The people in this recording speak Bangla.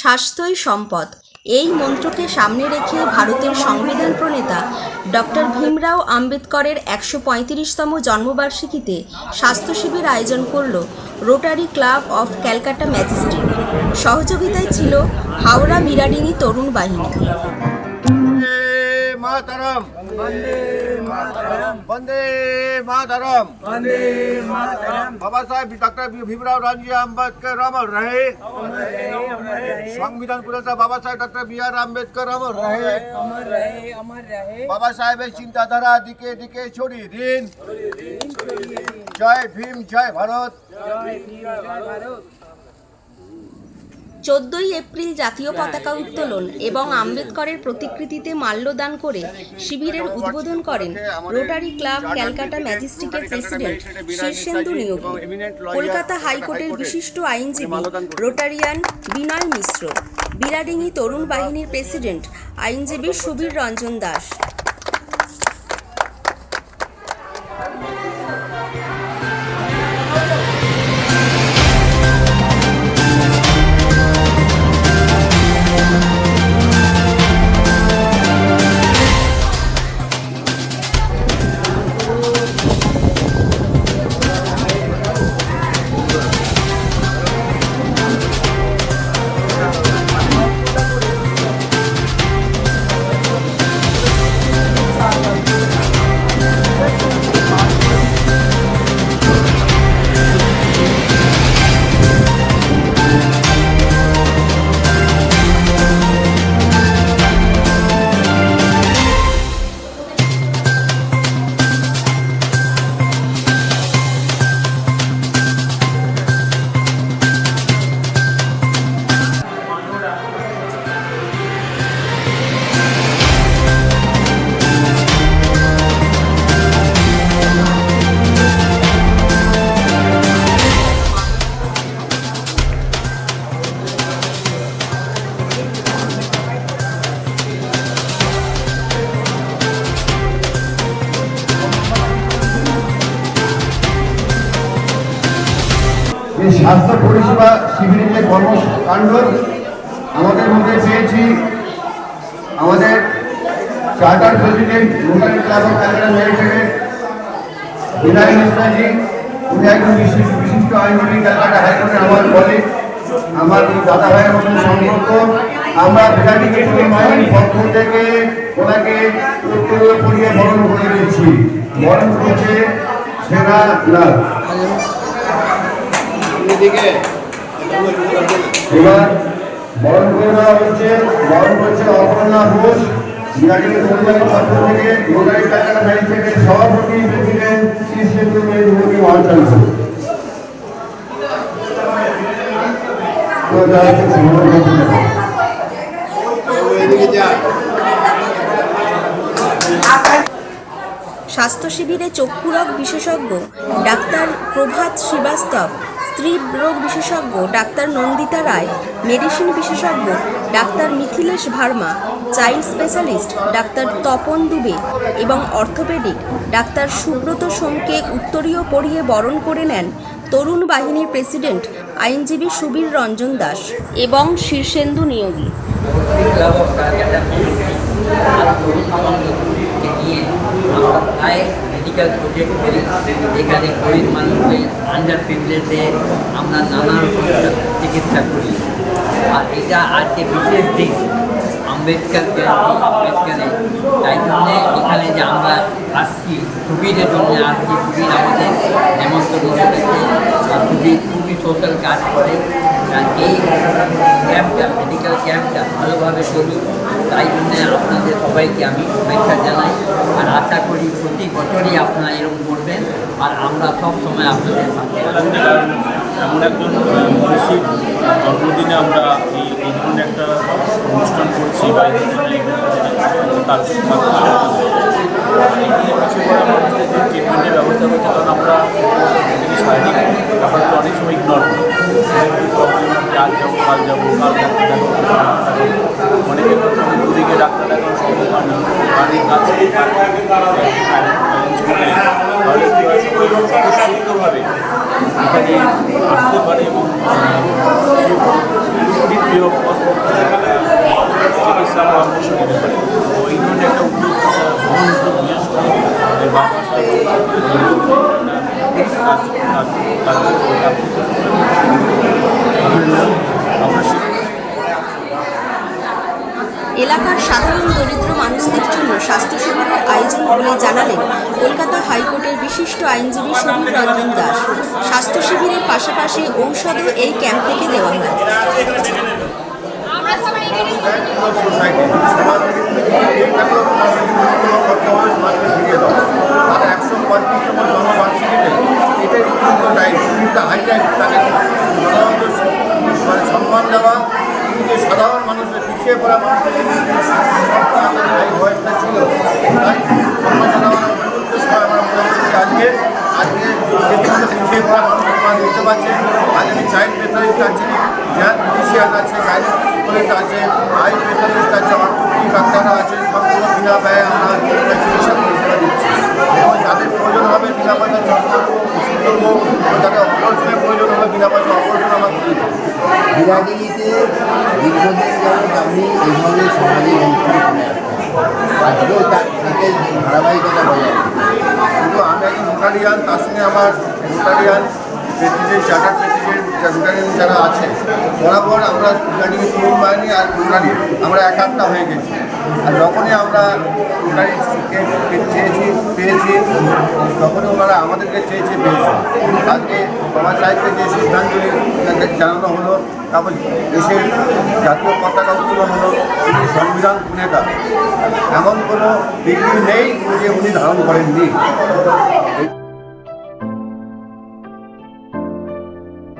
স্বাস্থ্যই সম্পদ। এই মন্ত্রকে সামনে রেখে ভারতের সংবিধান প্রণেতা ডক্টর ভীমরাও আম্বেদকরের একশো পঁয়ত্রিশতম জন্মবার্ষিকীতে স্বাস্থ্য শিবির আয়োজন করল Rotary club of Calcutta magistrate. সহযোগিতায় ছিল হাওড়া মিরাডিনী তরুণ বাহিনী। মাতারাম। বন্দে মাতারাম। বন্দে মাতারাম। বন্দে মাতারাম। বাবা সাহেব, ডাক্তার ভীমরাও রামজি আম্বেদকর অমর রহে। সংবিধান পুরস্কার Baba Saheb, doctor B R Ambedkar অমর রহে। বাবা সাহেবের চিন্তাধারা দিকে দিকে ছড়িয়ে দিন। জয় ভীম জয় ভারত জয় ভীম, জয় ভারত। চোদ্দই এপ্রিল জাতীয় পতাকা উত্তোলন এবং আম্বেদকরের প্রতিকৃতিতে মাল্যদান করে শিবিরের উদ্বোধন করেন রোটারি ক্লাব ক্যালকাটা ম্যাজিস্ট্রিকের প্রেসিডেন্ট শীর্ষেন্দু নিয়োগী। কলকাতা হাইকোর্টের বিশিষ্ট আইনজীবী রোটারিয়ান বিনয় মিশ্র। বিরাডিঙি তরুণ বাহিনীর প্রেসিডেন্ট আইনজীবী সুবীর রঞ্জন দাস। এই স্বাস্থ্য পরিষেবা শিবিরের যে কর্মকাণ্ড, আমাদের মধ্যে পেয়েছি আমাদের charter president Rotary club of Calcutta magistrate Binay মিশ্রাজি উনি একজন বিশিষ্ট বিশিষ্ট আইনজীবী, ক্যালকাটা হাইকোর্টের আমার কলিগ আমার দাদা ভাইয়ের মতন সম্পর্ক। আমরা বিরাটি গেটের মায়ের পক্ষ থেকে ওনাকে পড়িয়ে বরণ করে দিচ্ছি। বরণ করছে সেনা লাভ এবার বরণ করে দেওয়া হচ্ছে বরণ করছে অপর্ণা ঘোষ বিরাটের পরিবারের পক্ষ থেকে রোটারি টাকাটা ম্যাজিস্ট্রেটের সভাপতি প্রেসিডেন্ট শ্রী সেতু মেহবুবী মহাচার্য স্বাস্থ্য শিবিরে চক্ষুরক বিশেষজ্ঞ ডাক্তার প্রভাত শ্রীবাস্তব স্ত্রী রোগ বিশেষজ্ঞ ডাক্তার নন্দিতা রায়, মেডিসিন বিশেষজ্ঞ doctor Mithilesh Verma, child specialist doctor Tapan Dubey এবং অর্থোপেডিক ডাক্তার সুব্রত সোমকে উত্তরীয় পড়িয়ে বরণ করে নেন তরুণ বাহিনীর প্রেসিডেন্ট আইনজীবী সুবীর রঞ্জন দাস এবং শীর্ষেন্দু নিয়োগী। আমরা মেডিকেল প্রজেক্ট করি এখানে গরিব মানুষকে আন্ডার প্রিভিলেজে আমরা নানা রকম চিকিৎসা করি। আর এটা আজকে বিশেষ দিন। আম্বেদকর জয়ন্তী আম্বেদকরের তাই জন্যে এখানে যে আমরা আসছি সুবীরের জন্য আসছি সুবীর আমাদের নেমন্তন্ন করেছে আর সুবীর খুবই সোশ্যাল কাজ করে। এই ক্যাম্পটা মেডিকেল ক্যাম্পটা ভালোভাবে চলুক। তাই জন্যে আপনাদের সবাইকে আমি শুভেচ্ছা জানাই। আশা করি প্রতি বছরই আপনারা এরকম করবেন, আর আমরা সব সময় আপনাদের সাথে। এমন একজন মনীষীর জন্মদিনে আমরা এই ধরনের একটা অনুষ্ঠান করছি বা তার এখানে পিছিয়ে পড়া মানুষদের যে ট্রিটমেন্টের ব্যবস্থা করছে কারণ আমরা যদি শারীরিক ব্যাপারটা অনেক সময় ইগনোর করি প্রবলেম যে আজ যাব কাল যাব কাল ডাক্তার দেখাবো কাল ডাক্তার দেখাবো অনেকের ক্ষেত্রে অনেক দুদিকে ডাক্তার দেখানো সম্ভব না বাড়ির কাছে অ্যারেঞ্জ করলে তাহলে কী সবাই স্বতঃস্ফূর্তভাবে এখানে আসতে পারে এবং এলাকার সাধারণ দরিদ্র মানুষদের জন্য স্বাস্থ্য শিবিরের আয়োজন বলে জানালেন কলকাতা হাইকোর্টের বিশিষ্ট আইনজীবী সমীর রঞ্জন দাস। স্বাস্থ্য শিবিরের পাশাপাশি ঔষধও এই ক্যাম্প থেকে দেওয়া হয়। মানে সম্মান দেওয়া যে সাধারণ মানুষের পিছিয়ে পড়া মানুষের ছিল মনে আজকে আজকে পিছিয়ে পড়া মানুষ সম্মান দিতে পারছে চাইল্ড স্পেশালিস্ট আছে জ্ঞান ফিজিশিয়ান আছে গাইনোকোলজিস্ট আছে আই স্পেশালিস্ট আছে অর্থোপেডিক ডাক্তাররা আছে সবগুলো বিনা ব্যয়ে আমরা চিকিৎসা পরিষেবা দিচ্ছি এবং যাদের প্রয়োজন হবে বিনা পয়সা চশমা করব ওষুধ করব যাদের অপারেশনের প্রয়োজন হবে বিনা পয়সা অপারেশন বিরাগিনীতে দীর্ঘদিন যেমন আপনি এইভাবে সামাজিক অনুষ্ঠান করে আজকেও তার থেকে ধারাবাহিকতা বজায়। কিন্তু আমি একজন রোটারিয়ান তার সঙ্গে আমার রোটারিয়ান প্রেসিডেন্ট চার্টার প্রেসিডেন্ট যারা আছে, বরাবর আমরা রোটারি তরুণ বাহিনী আর রোটারি আমরা একাত্তা হয়ে গেছি। আর যখনই আমরা রোটারিকে চেয়েছি পেয়েছি, তখনই ওনারা আমাদেরকে চেয়েছে পেয়েছে। আজকে বাবা সাহেবকে যে শ্রদ্ধাঞ্জলি জানানো হলো, তারপর দেশের জাতীয় পতাকা উত্তোলন হলো তিনি সংবিধান প্রণেতা এমন কোনো ডিগ্রি নেই যে উনি ধারণ করেননি।